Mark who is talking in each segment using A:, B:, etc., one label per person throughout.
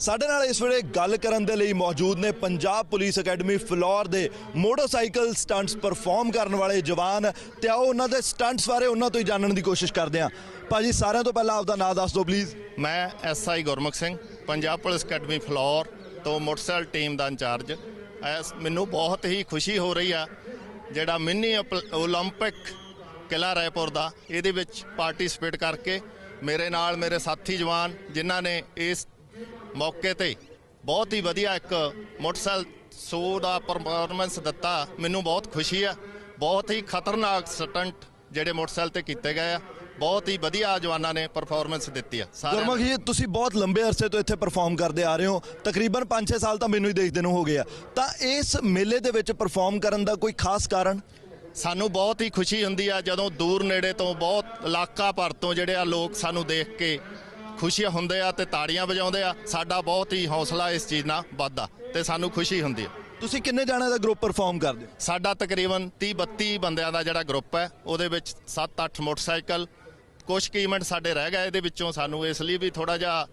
A: ਸਾਡੇ ਨਾਲ ਇਸ ਵੇਲੇ ਗੱਲ ਕਰਨ ਦੇ ਲਈ ਮੌਜੂਦ ਨੇ ਪੰਜਾਬ ਪੁਲਿਸ ਅਕੈਡਮੀ ਫਲੋਰ ਦੇ ਮੋਟਰਸਾਈਕਲ ਸਟੰਟਸ ਪਰਫਾਰਮ ਕਰਨ ਵਾਲੇ ਜਵਾਨ ਤੇ ਆਓ ਉਹਨਾਂ ਦੇ ਸਟੰਟਸ ਬਾਰੇ ਉਹਨਾਂ ਤੋਂ ਹੀ ਜਾਣਨ ਦੀ ਕੋਸ਼ਿਸ਼ ਕਰਦੇ ਹਾਂ ਭਾਜੀ ਸਾਰਿਆਂ ਤੋਂ ਪਹਿਲਾਂ ਆਪਦਾ ਨਾਮ ਦੱਸ ਦਿਓ ਪਲੀਜ਼
B: ਮੈਂ SI Gurmukh Singh Punjab police academy Phillaur ਤੋਂ ਮੋਟਰਸਾਈਕਲ ਟੀਮ ਦਾ ਇੰਚਾਰਜ ਐਸ ਮੈਨੂੰ ਬਹੁਤ ਹੀ ਖੁਸ਼ੀ ਹੋ ਰਹੀ ਆ ਜਿਹੜਾ ਮਿੰਨੀ ਅਪ- 올림픽 ਕਿਲਾ ਰਾਏਪੁਰ ਦਾ ਇਹਦੇ ਵਿੱਚ ਪਾਰਟਿਸਿਪੇਟ ਕਰਕੇ ਮੇਰੇ ਨਾਲ ਮੇਰੇ ਸਾਥੀ ਜਵਾਨ ਜਿਨ੍ਹਾਂ ਨੇ ਇਸ ਮੌਕੇ ਤੇ ਬਹੁਤ ਹੀ ਵਧੀਆ ਇੱਕ ਮੋਟਰਸਾਈਕਲ ਸ਼ੋ ਦਾ ਪਰਫਾਰਮੈਂਸ ਦਿੱਤਾ। ਮੈਨੂੰ ਬਹੁਤ ਖੁਸ਼ੀ ਆ। ਬਹੁਤ ਹੀ ਖਤਰਨਾਕ ਸਟੰਟ ਜਿਹੜੇ ਮੋਟਰਸਾਈਕਲ ਤੇ ਕੀਤੇ ਗਏ ਆ। ਬਹੁਤ ਹੀ ਵਧੀਆ ਜਵਾਨਾਂ ਨੇ ਪਰਫਾਰਮੈਂਸ ਦਿੱਤੀ ਆ।
A: ਗੁਰਮੁਖ ਜੀ ਤੁਸੀਂ ਬਹੁਤ ਲੰਬੇ ਅਰਸੇ ਤੋਂ ਇੱਥੇ ਪਰਫਾਰਮ ਕਰਦੇ ਆ ਰਹੇ ਹੋ। ਤਕਰੀਬਨ 5-6 ਸਾਲ ਤਾਂ ਮੈਨੂੰ ਹੀ ਦੇਖਦੇ ਨੂੰ ਹੋ ਗਏ ਆ। ਤਾਂ ਇਸ ਮੇਲੇ ਦੇ ਵਿੱਚ ਪਰਫਾਰਮ ਕਰਨ ਦਾ ਕੋਈ ਖਾਸ ਕਾਰਨ?
B: ਸਾਨੂੰ ਬਹੁਤ ਹੀ ਖੁਸ਼ੀ ਹੁੰਦੀ ਆ ਜਦੋਂ ਦੂਰ ਨੇੜੇ ਤੋਂ ਬਹੁਤ ਇਲਾਕਾ ਭਰ ਤੋਂ ਜਿਹੜੇ ਆ ਲੋਕ ਸਾਨੂੰ ਦੇਖ ਕੇ ਖੁਸ਼ੀ ਹੁੰਦੇ ਆ ਤੇ ਤਾੜੀਆਂ ਵਜਾਉਂਦੇ ਆ ਸਾਡਾ ਬਹੁਤ ਹੀ ਹੌਸਲਾ ਇਸ ਚੀਜ਼ ਨਾਲ ਵੱਧਦਾ ਤੇ ਸਾਨੂੰ ਖੁਸ਼ੀ ਹੁੰਦੀ ਆ।
A: ਤੁਸੀਂ ਕਿੰਨੇ ਜਾਣਿਆਂ ਦਾ ਗਰੁੱਪ ਪਰਫਾਰਮ ਕਰਦੇ ਹੋ?
B: ਸਾਡਾ ਤਕਰੀਬਨ 30 32 ਬੰਦਿਆਂ ਦਾ ਜਿਹੜਾ ਗਰੁੱਪ ਹੈ ਉਹਦੇ ਵਿੱਚ 7-8 ਮੋਟਰਸਾਈਕਲ ਕੁਝ ਕੁ ਇਵੈਂਟ ਸਾਡੇ ਰਹਿ ਗਏ ਇਹਦੇ ਵਿੱਚੋਂ ਸਾਨੂੰ ਇਸ ਲਈ ਵੀ ਥੋੜਾ ਜਿਹਾ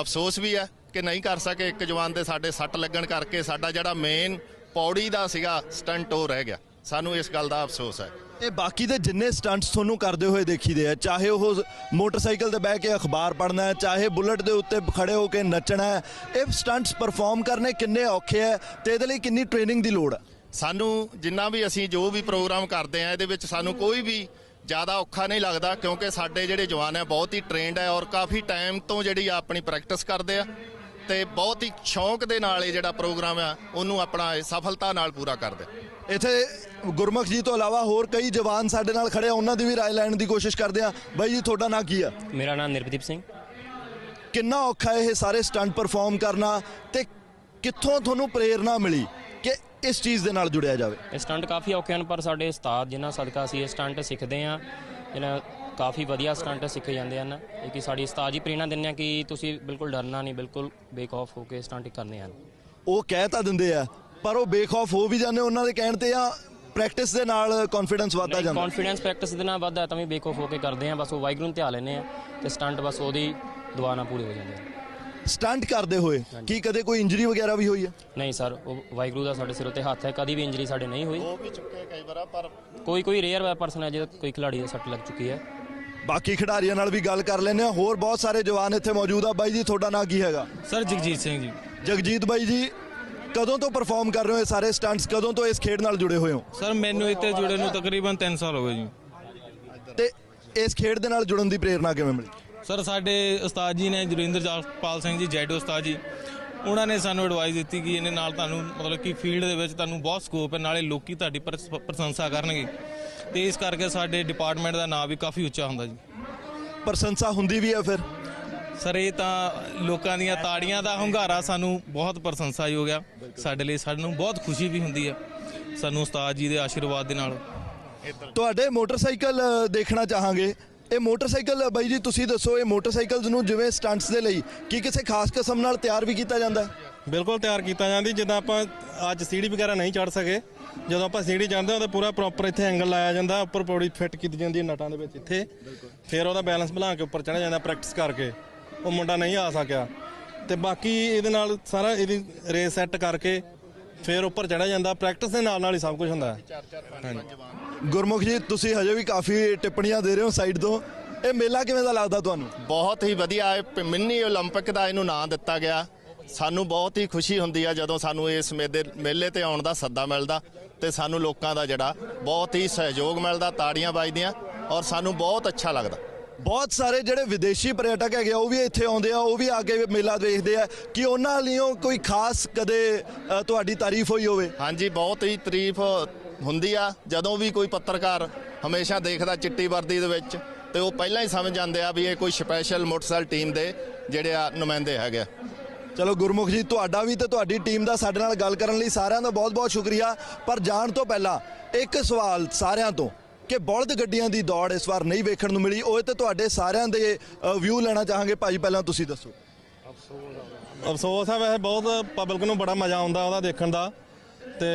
B: ਅਫਸੋਸ ਵੀ ਹੈ ਕਿ ਨਹੀਂ ਕਰ ਸਕੇ ਇੱਕ ਜਵਾਨ ਦੇ ਸਾਡੇ ਸੱਟ ਲੱਗਣ ਕਰਕੇ ਸਾਡਾ ਜਿਹੜਾ ਮੇਨ ਪੌੜੀ ਦਾ ਸੀਗਾ ਸਟੰਟ ਉਹ ਰਹਿ ਗਿਆ। ਸਾਨੂੰ ਇਸ ਗੱਲ ਦਾ ਅਫਸੋਸ ਹੈ।
A: ਇਹ ਬਾਕੀ ਦੇ ਜਿੰਨੇ ਸਟੰਟਸ ਤੁਹਾਨੂੰ ਕਰਦੇ ਹੋਏ ਦੇਖੀਦੇ ਆ, ਚਾਹੇ ਉਹ ਮੋਟਰਸਾਈਕਲ ਤੇ ਬਹਿ ਕੇ ਅਖਬਾਰ ਪੜ੍ਹਨਾ ਹੈ, ਚਾਹੇ ਬੁਲਟ ਦੇ ਉੱਤੇ ਖੜੇ ਹੋ ਕੇ ਨੱਚਣਾ ਹੈ, ਇਹ ਸਟੰਟਸ ਪਰਫਾਰਮ ਕਰਨੇ ਕਿੰਨੇ ਔਖੇ ਹੈ ਤੇ ਇਹਦੇ ਲਈ ਕਿੰਨੀ ਟ੍ਰੇਨਿੰਗ ਦੀ ਲੋੜ ਹੈ
B: ਸਾਨੂੰ ਜਿੰਨਾ ਵੀ ਅਸੀਂ ਜੋ ਵੀ ਪ੍ਰੋਗਰਾਮ ਕਰਦੇ ਆ, ਇਹਦੇ ਵਿੱਚ ਸਾਨੂੰ ਕੋਈ ਵੀ ਜ਼ਿਆਦਾ ਔਖਾ ਨਹੀਂ ਲੱਗਦਾ, ਕਿਉਂਕਿ ਸਾਡੇ ਜਿਹੜੇ ਜਵਾਨ ਆ, ਬਹੁਤ ਹੀ ਟ੍ਰੇਨਡ ਹੈ ਔਰ ਕਾਫੀ ਟਾਈਮ ਤੋਂ ਜਿਹੜੀ ਆ ਆਪਣੀ ਪ੍ਰੈਕਟਿਸ ਕਰਦੇ ਆ। ਤੇ ਬਹੁਤ ਹੀ ਸ਼ੌਂਕ ਦੇ ਨਾਲ ਇਹ ਜਿਹੜਾ ਪ੍ਰੋਗਰਾਮ ਆ ਉਹਨੂੰ ਆਪਣਾ ਇਹ ਸਫਲਤਾ ਨਾਲ ਪੂਰਾ ਕਰਦੇ।
A: ਇੱਥੇ ਗੁਰਮੁਖ ਜੀ ਤੋਂ ਇਲਾਵਾ ਹੋਰ ਕਈ ਜਵਾਨ ਸਾਡੇ ਨਾਲ ਖੜੇ ਆ ਉਹਨਾਂ ਦੀ ਵੀ ਰਾਏ ਲੈਣ ਦੀ ਕੋਸ਼ਿਸ਼ ਕਰਦੇ ਆ। ਬਾਈ ਜੀ ਤੁਹਾਡਾ ਨਾਂ ਕੀ ਆ?
C: ਮੇਰਾ ਨਾਮ ਨਿਰਭਦੀਪ ਸਿੰਘ।
A: ਕਿੰਨਾ ਔਖਾ ਇਹ ਸਾਰੇ ਸਟੰਟ ਪਰਫਾਰਮ ਕਰਨਾ ਤੇ ਕਿੱਥੋਂ ਤੁਹਾਨੂੰ ਪ੍ਰੇਰਣਾ ਮਿਲੀ ਕਿ ਇਸ ਚੀਜ਼ ਦੇ ਨਾਲ ਜੁੜਿਆ ਜਾਵੇ?
C: ਇਹ ਸਟੰਟ ਕਾਫੀ ਔਖੇ ਹਨ ਪਰ ਸਾਡੇ ਉਸਤਾਦ ਜਿਨ੍ਹਾਂ ਸਦਕਾ ਅਸੀਂ ਇਹ ਸਟੰਟ ਸਿੱਖਦੇ ਆ ਜਿਹਨਾਂ ਕਾਫੀ ਵਧੀਆ ਸਟੰਟ ਸਿੱਖ ਜਾਂਦੇ ਹਨ ਇਹ ਕਿ ਸਾਡੀ ਉਸਤਾਦ ਜੀ ਪ੍ਰੇਰਣਾ ਦਿੰਦੇ ਆ ਕਿ ਤੁਸੀਂ ਬਿਲਕੁਲ ਡਰਨਾ ਨਹੀਂ ਬਿਲਕੁਲ ਬੇਕ ਆਫ ਹੋ ਕੇ ਸਟੰਟ ਕਰਨੇ ਹਨ
A: ਉਹ ਕਹਿ ਤਾਂ ਦਿੰਦੇ ਆ ਪਰ ਉਹ ਬੇਖੌਫ ਹੋ ਵੀ ਜਾਂਦੇ ਉਹਨਾਂ ਦੇ ਕਹਿਣ ਤੇ ਆ ਪ੍ਰੈਕਟਿਸ ਦੇ ਨਾਲ ਕੌਨਫੀਡੈਂਸ ਵੱਧਦਾ ਜਾਂਦਾ?
C: ਕੌਨਫੀਡੈਂਸ ਪ੍ਰੈਕਟਿਸ ਦੇ ਨਾਲ ਵੱਧਦਾ ਤਾਂ ਵੀ ਬੇਕ ਆਫ ਹੋ ਕੇ ਕਰਦੇ ਆ ਬਸ ਉਹ ਵਾਹਿਗੁਰੂ ਨੂੰ ਧਿਆ ਲੈਨੇ ਆ ਤੇ ਸਟੰਟ ਬਸ ਉਹਦੀ ਦੁਆ ਨਾਲ ਪੂਰੇ ਹੋ ਜਾਂਦੇ ਆ।
A: ਸਟੰਟ ਕਰਦੇ ਹੋਏ ਕੀ ਕਦੇ ਕੋਈ ਇੰਜਰੀ ਵਗੈਰਾ ਵੀ ਹੋਈ ਹੈ?
C: ਨਹੀਂ ਸਰ ਉਹ ਵਾਹਿਗੁਰੂ ਦਾ ਸਾਡੇ ਸਿਰ ਉੱਤੇ ਹੱਥ ਹੈ ਕਦੀ ਵੀ ਇੰਜਰੀ ਸਾਡੇ ਨਹੀਂ ਹੋਈ।
B: ਉਹ ਵੀ ਚੁੱਕੇ ਕਈ ਵਾਰ ਪਰ
C: ਕੋਈ ਕੋਈ ਰੇਅਰ ਪਰਸਨ ਹੈ ਜਿਹਦਾ ਕੋਈ ਖਿਡਾਰੀ ਦਾ ਸੱਟ ਲੱਗ ਚੁੱਕੀ ਹੈ।
A: ਬਾਕੀ ਖਿਡਾਰੀਆਂ ਨਾਲ ਵੀ ਗੱਲ ਕਰ ਲੈਂਦੇ ਆ ਹੋਰ ਬਹੁਤ ਸਾਰੇ ਜਵਾਨ ਇੱਥੇ ਮੌਜੂਦ ਆ। ਬਾਈ ਜੀ ਤੁਹਾਡਾ ਨਾਂ ਕੀ ਹੈਗਾ?
D: ਸਰ ਜਗਜੀਤ ਸਿੰਘ ਜੀ।
A: ਜਗਜੀਤ ਬਾਈ ਜੀ ਕਦੋਂ ਤੋਂ ਪਰਫਾਰਮ ਕਰ ਰਹੇ ਹੋ ਇਹ ਸਾਰੇ ਸਟੰਟਸ ਕਦੋਂ ਤੋਂ ਇਸ ਖੇਡ ਨਾਲ ਜੁੜੇ ਹੋਏ ਹੋ?
D: ਸਰ ਮੈਨੂੰ ਇੱਥੇ ਜੁੜੇ ਨੂੰ ਤਕਰੀਬਨ 3 ਸਾਲ ਹੋ ਗਏ ਜੀ।
A: ਤੇ ਇਸ ਖੇਡ ਦੇ ਨਾਲ ਜੁੜਨ ਦੀ ਪ੍ਰੇਰਣਾ ਕਿਵੇਂ ਮਿਲੀ?
D: ਸਰ ਸਾਡੇ ਉਸਤਾਦ ਜੀ ਨੇ ਜੁਰਿੰਦਰ ਜਸਪਾਲ ਸਿੰਘ ਜੀ ਜੈਡੋ ਉਸਤਾਦ ਜੀ ਉਹਨਾਂ ਨੇ ਸਾਨੂੰ ਐਡਵਾਈਸ ਦਿੱਤੀ ਕਿ ਇਹਨੇ ਨਾਲ ਤੁਹਾਨੂੰ ਮਤਲਬ ਕਿ ਫੀਲਡ ਦੇ ਵਿੱਚ ਤੁਹਾਨੂੰ ਬਹੁਤ ਸਕੋਪ ਹੈ ਨਾਲੇ ਲੋਕੀ ਤੁਹਾਡੀ ਪ੍ਰਸ- ਪ੍ਰਸ਼ੰਸਾ ਕਰਨਗੇ। ਤੇ ਇਸ ਕਰਕੇ ਸਾਡੇ ਡਿਪਾਰਟਮੈਂਟ ਦਾ ਨਾਮ ਵੀ ਕਾਫੀ ਉੱਚਾ ਹੁੰਦਾ ਜੀ।
A: ਪ੍ਰਸ਼ੰਸਾ ਹੁੰਦੀ ਵੀ ਹੈ ਫਿਰ?
D: ਸਰ ਇਹ ਤਾਂ ਲੋਕਾਂ ਦੀਆਂ ਤਾੜੀਆਂ ਦਾ ਹੁੰਗਾਰਾ ਸਾਨੂੰ ਬਹੁਤ ਪ੍ਰਸ਼ੰਸਾਯੋਗ ਆ। ਸਾਡੇ ਲਈ ਸਾਨੂੰ ਬਹੁਤ ਖੁਸ਼ੀ ਵੀ ਹੁੰਦੀ ਹੈ ਸਾਨੂੰ ਉਸਤਾਦ ਜੀ ਦੇ ਆਸ਼ੀਰਵਾਦ ਦੇ ਨਾਲ।
A: ਤੁਹਾਡੇ ਮੋਟਰਸਾਈਕਲ ਅ, ਦੇਖਣਾ ਚਾਹਾਂਗੇ। ਇਹ ਮੋਟਰਸਾਈਕਲ, ਬਾਈ ਜੀ, ਤੁਸੀਂ ਦੱਸੋ, ਇਹ ਮੋਟਰਸਾਈਕਲਸ ਨੂੰ ਜਿਵੇਂ ਸਟੰਟਸ ਦੇ ਲਈ ਕੀ ਕਿਸੇ ਖਾਸ ਕਿਸਮ ਨਾਲ ਤਿਆਰ ਵੀ ਕੀਤਾ ਜਾਂਦਾ? ਹੈ
E: ਬਿਲਕੁਲ ਤਿਆਰ ਕੀਤਾ ਜਾਂਦੀ ਜਿੱਦਾਂ ਆਪਾਂ ਅੱਜ ਸੀੜੀ ਵਗੈਰਾ ਨਹੀਂ ਚੜ ਸਕੇ। ਜਦੋਂ ਆਪਾਂ ਸੀੜੀ ਚੜ੍ਹਦੇ ਹਾਂ ਤਾਂ ਪੂਰਾ ਪ੍ਰੋਪਰ ਇੱਥੇ ਐਂਗਲ ਲਾਇਆ ਜਾਂਦਾ, ਉੱਪਰ ਪੌੜੀ ਫਿੱਟ ਕੀਤੀ ਜਾਂਦੀ ਹੈ ਨਟਾਂ ਦੇ ਵਿੱਚ ਇੱਥੇ। ਫਿਰ ਉਹਦਾ ਬੈਲੈਂਸ ਬਣਾ ਕੇ ਉੱਪਰ ਚੜਿਆ ਜਾਂਦਾ ਪ੍ਰੈਕਟਿਸ ਕਰਕੇ, ਉਹ ਮੁੰਡਾ ਨਹੀਂ ਆ ਸਕਿਆ। ਤੇ ਬਾਕੀ ਇਹਦੇ ਨਾਲ ਸਾਰਾ ਇਹਦੀ ਰੇਸ ਸੈੱਟ ਕਰਕੇ ਫਿਰ ਉੱਪਰ ਚੜ੍ਹਿਆ ਜਾਂਦਾ ਪ੍ਰੈਕਟਿਸ ਦੇ ਨਾਲ ਨਾਲ ਹੀ ਸਭ ਕੁਝ ਹੁੰਦਾ ਹੈ
A: ਗੁਰਮੁਖ ਜੀ ਤੁਸੀਂ ਹਜੇ ਵੀ ਕਾਫੀ ਟਿੱਪਣੀਆਂ ਦੇ ਰਹੇ ਹੋ ਸਾਈਡ ਤੋਂ ਇਹ ਮੇਲਾ ਕਿਵੇਂ ਦਾ ਲੱਗਦਾ ਤੁਹਾਨੂੰ
B: ਬਹੁਤ ਹੀ ਵਧੀਆ ਇਹ ਪ- ਮਿੰਨੀ 올림픽 ਦਾ ਇਹਨੂੰ ਨਾਂ ਦਿੱਤਾ ਗਿਆ ਸਾਨੂੰ ਬਹੁਤ ਹੀ ਖੁਸ਼ੀ ਹੁੰਦੀ ਆ ਜਦੋਂ ਸਾਨੂੰ ਇਸ ਮੇਲੇ ਮੇਲੇ ਤੇ ਆਉਣ ਦਾ ਸੱਦਾ ਮਿਲਦਾ ਤੇ ਸਾਨੂੰ ਲੋਕਾਂ ਦਾ ਜਿਹੜਾ ਬਹੁਤ ਹੀ ਸਹਿਯੋਗ ਮਿਲਦਾ ਤਾੜੀਆਂ ਵੱਜਦੀਆਂ ਔਰ ਸਾਨੂੰ ਬਹੁਤ ਅੱਛਾ ਲੱਗਦਾ
A: ਬਹੁਤ ਸਾਰੇ ਜਿਹੜੇ ਵਿਦੇਸ਼ੀ ਪਰਯਟਕ ਹੈਗੇ ਉਹ ਵੀ ਇੱਥੇ ਆਉਂਦੇ ਆ ਉਹ ਵੀ ਆ ਕੇ ਮੇਲਾ ਦੇਖਦੇ ਆ। ਕਿ ਉਹਨਾਂ ਲਈਓ ਕੋਈ ਖਾਸ ਕਦੇ ਤੁਹਾਡੀ ਤਾਰੀਫ ਹੋਈ ਹੋਵੇ?
B: ਹਾਂਜੀ ਬਹੁਤ ਹੀ ਤਾਰੀਫ ਹੁੰਦੀ ਆ। ਜਦੋਂ ਵੀ ਕੋਈ ਪੱਤਰਕਾਰ ਹਮੇਸ਼ਾ ਦੇਖਦਾ ਚਿੱਟੀ ਵਰਦੀ ਦੇ ਵਿੱਚ ਤੇ ਉਹ ਪਹਿਲਾਂ ਹੀ ਸਮਝ ਜਾਂਦੇ ਆ ਵੀ ਇਹ ਕੋਈ ਸਪੈਸ਼ਲ ਮੋਟਰਸਾਈਕਲ ਟੀਮ ਦੇ ਜਿਹੜੇ ਆ ਨੁਮਾਇੰਦੇ ਹੈਗੇ
A: ਚਲੋ ਗੁਰਮੁਖ ਜੀ ਤੁਹਾਡਾ ਵੀ ਤੇ ਤੁਹਾਡੀ ਟੀਮ ਦਾ ਸਾਡੇ ਨਾਲ ਗੱਲ ਕਰਨ ਲਈ ਸਾਰਿਆਂ ਦਾ ਬਹੁਤ-ਬਹੁਤ ਸ਼ੁਕਰੀਆ। ਪਰ ਜਾਣ ਤੋਂ ਪਹਿਲਾਂ ਇੱਕ ਸਵਾਲ ਸਾਰਿਆਂ ਤੋਂ। ਕਿ ਬਲਦ ਗੱਡੀਆਂ ਦੀ ਦੌੜ ਇਸ ਵਾਰ ਨਹੀਂ ਵੇਖਣ ਨੂੰ ਮਿਲੀ। ਉਹ ਤੇ ਤੁਹਾਡੇ ਸਾਰਿਆਂ ਦੇ ਵਿਊ ਲੈਣਾ ਚਾਹਾਂਗੇ। ਭਾਈ ਪਹਿਲਾਂ ਤੁਸੀਂ ਦੱਸੋ।
E: ਅਫਸੋਸ ਹੈ ਵੈਸੇ ਬਹੁਤ। ਪਬਲਿਕ ਨੂੰ ਬੜਾ ਮਜ਼ਾ ਆਉਂਦਾ ਉਹਦਾ ਦੇਖਣ ਦਾ। ਤੇ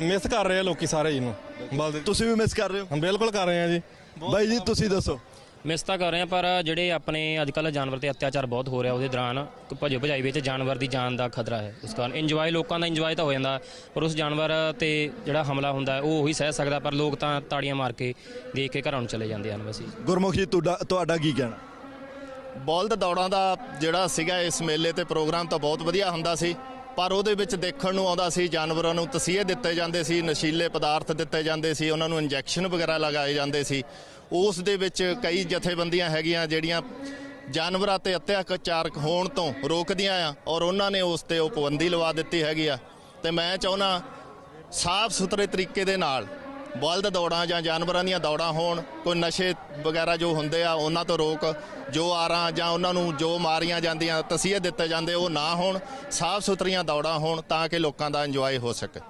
E: ਮਿਸ ਕਰ ਰਹੇ ਆ ਲੋਕੀ ਸਾਰੇ ਇਹਨੂੰ ਬਲਦ
A: ਤੁਸੀਂ ਵੀ ਮਿਸ ਕਰ ਰਹੇ ਹੋ?
E: ਬਿਲਕੁਲ ਕਰ ਰਹੇ ਆ ਜੀ।
A: ਬਾਈ ਜੀ ਤੁਸੀਂ ਦੱਸੋ।
C: ਮਿਸ ਤਾਂ ਕਰ ਰਹੇ ਆ ਪਰ ਜਿਹੜੇ ਆਪਣੇ ਅੱਜ ਕੱਲ੍ਹ ਜਾਨਵਰ ਤੇ ਅਤਿਆਚਾਰ ਬਹੁਤ ਹੋ ਰਿਹਾ ਉਹਦੇ ਦੌਰਾਨ ਭਜੋ ਭਜਾਈ ਵਿੱਚ ਜਾਨਵਰ ਦੀ ਜਾਨ ਦਾ ਖਤਰਾ ਹੈ। ਉਸ ਕਾਰਨ ਇੰਜੋਏ ਲੋਕਾਂ ਦਾ ਇੰਜੋਏ ਤਾਂ ਹੋ ਜਾਂਦਾ ਪਰ ਉਸ ਜਾਨਵਰ ਤੇ ਜਿਹੜਾ ਹਮਲਾ ਹੁੰਦਾ ਉਹ ਉਹੀ ਸਹਿ ਸਕਦਾ ਪਰ ਲੋਕ ਤਾਂ ਤਾੜੀਆਂ ਮਾਰ ਕੇ ਦੇਖ ਕੇ ਘਰਾਂ ਨੂੰ ਚਲੇ ਜਾਂਦੇ ਹਨ ਬਸ ਜੀ।
A: ਗੁਰਮੁਖ ਜੀ ਤੁਹਾਡਾ ਤੁਹਾਡਾ ਕੀ ਕਹਿਣਾ?
B: ਬਲਦ ਦੌੜਾਂ ਦਾ ਜਿਹੜਾ ਸੀਗਾ ਇਸ ਮੇਲੇ ਤੇ ਪ੍ਰੋਗਰਾਮ ਤਾਂ ਬਹੁਤ ਵਧੀਆ ਹੁੰਦਾ ਸੀ ਪਰ ਉਹਦੇ ਵਿੱਚ ਦੇਖਣ ਨੂੰ ਆਉਂਦਾ ਸੀ ਜਾਨਵਰਾਂ ਨੂੰ ਤਸੀਹੇ ਦਿੱਤੇ ਜਾਂਦੇ ਸੀ ਨਸ਼ੀਲੇ ਪਦਾਰਥ ਦਿੱਤੇ ਜਾਂਦੇ ਸੀ ਉਹਨਾਂ ਨੂੰ ਇੰਜੈਕਸ਼ਨ ਵਗੈਰਾ ਲਗਾਏ ਜਾਂਦੇ ਸੀ। ਉਸ ਦੇ ਵਿੱਚ ਕਈ ਜਥੇਬੰਦੀਆਂ ਹੈਗੀਆਂ ਜਿਹੜੀਆਂ ਜਾਨਵਰਾਂ ਤੇ ਅਤਿਆਚਾਰ ਹੋਣ ਤੋਂ ਰੋਕਦੀਆਂ ਆ ਔਰ ਉਹਨਾਂ ਨੇ ਉਸ ਤੇ ਉਹ ਪਾਬੰਦੀ ਲਵਾ ਦਿੱਤੀ ਹੈਗੀ ਆ। ਤੇ ਮੈਂ ਚਾਹੁੰਦਾ ਸਾਫ਼ ਸੁਥਰੇ ਤਰੀਕੇ ਦੇ ਨਾਲ ਬਲਦ ਦੌੜਾਂ ਜਾਂ ਜਾਨਵਰਾਂ ਦੀਆਂ ਦੌੜਾਂ ਹੋਣ ਕੋਈ ਨਸ਼ੇ ਵਗੈਰਾ ਜੋ ਹੁੰਦੇ ਆ ਉਹਨਾਂ ਤੋਂ ਰੋਕ ਜੋ ਆਰਾਂ ਜਾਂ ਉਹਨਾਂ ਨੂੰ ਜੋ ਮਾਰੀਆਂ ਜਾਂਦੀਆਂ ਤਸੀਹੇ ਦਿੱਤੇ ਜਾਂਦੇ ਉਹ ਨਾ ਹੋਣ ਸਾਫ਼ ਸੁਥਰੀਆਂ ਦੌੜਾਂ ਹੋਣ ਤਾਂ ਕਿ ਲੋਕਾਂ ਦਾ ਇੰਜੋਏ ਹੋ ਸਕੇ।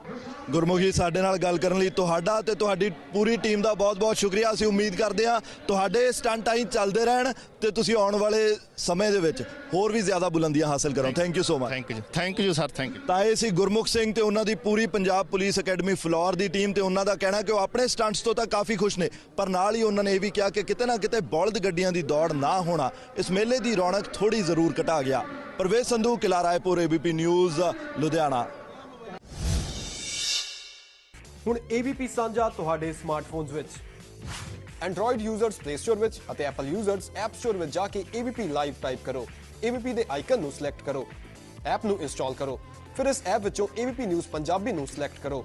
A: ਗੁਰਮੁਖ ਸਾਡੇ ਨਾਲ ਗੱਲ ਕਰਨ ਲਈ ਤੁਹਾਡਾ ਤੇ ਤੁਹਾਡੀ ਪੂਰੀ ਟੀਮ ਦਾ ਬਹੁਤ-ਬਹੁਤ ਸ਼ੁਕਰੀਆ। ਅਸੀਂ ਉਮੀਦ ਕਰਦੇ ਹਾਂ ਤੁਹਾਡੇ ਸਟੰਟ ਆਈ ਚੱਲਦੇ ਰਹਿਣ ਤੇ ਤੁਸੀਂ ਆਉਣ ਵਾਲੇ ਸਮੇਂ ਦੇ ਵਿੱਚ ਹੋਰ ਵੀ ਜ਼ਿਆਦਾ ਬੁਲੰਦੀਆਂ ਹਾਸਲ ਕਰੋ। Thank you so much
B: thank you thank you sir thank you
A: ਤਾਂ ਇਹ ਸੀ ਗੁਰਮੁਖ ਸਿੰਘ ਤੇ ਉਹਨਾਂ ਦੀ ਪੂਰੀ ਪੰਜਾਬ ਪੁਲਿਸ ਅਕੈਡਮੀ ਫਲੋਰ ਦੀ ਟੀਮ ਤੇ ਉਹਨਾਂ ਦਾ ਕਹਿਣਾ ਕਿ ਉਹ ਆਪਣੇ ਸਟੰਟਸ ਤੋਂ ਤਾਂ ਕਾਫੀ ਖੁਸ਼ ਨੇ, ਪਰ ਨਾਲ ਹੀ ਉਹਨਾਂ ਨੇ ਇਹ ਵੀ ਕਿਹਾ ਕਿ ਕਿਤੇ ਨਾ ਕਿਤੇ ਬਲਦ ਗੱਡੀਆਂ ਦੀ ਦੌੜ ਨਾ ਹੋਣਾ, ਇਸ ਮੇਲੇ ਦੀ ਰੌਣਕ ਥੋੜੀ ਜ਼ਰੂਰ ਘਟਾ ਗਿਆ। ਪ੍ਰਵੇਸ਼ ਸੰਧੂ, ਕਿਲਾ ਰਾਏਪੁਰ ਏਬੀਪੀ ਨਿਊਜ਼ ਲੁਧਿਆਣਾ।
F: ਹੁਣ ABP ਸਾਂਝਾ ਤੁਹਾਡੇ ਸਮਾਰਟਫੋਨਸ ਵਿੱਚ।
G: Android ਯੂਜ਼ਰਸ Play Store ਵਿੱਚ ਅਤੇ Apple ਯੂਜ਼ਰਸ App Store ਵਿੱਚ ਜਾ ਕੇ ABP ਲਾਈਵ ਟਾਈਪ ਕਰੋ। ABP ਦੇ ਆਈਕਨ ਨੂੰ ਸਿਲੈਕਟ ਕਰੋ। ਐਪ ਨੂੰ ਇੰਸਟਾਲ ਕਰੋ। ਫਿਰ ਇਸ ਐਪ ਵਿੱਚੋਂ ABP ਨਿਊਜ਼ ਪੰਜਾਬੀ ਨੂੰ ਸਿਲੈਕਟ ਕਰੋ।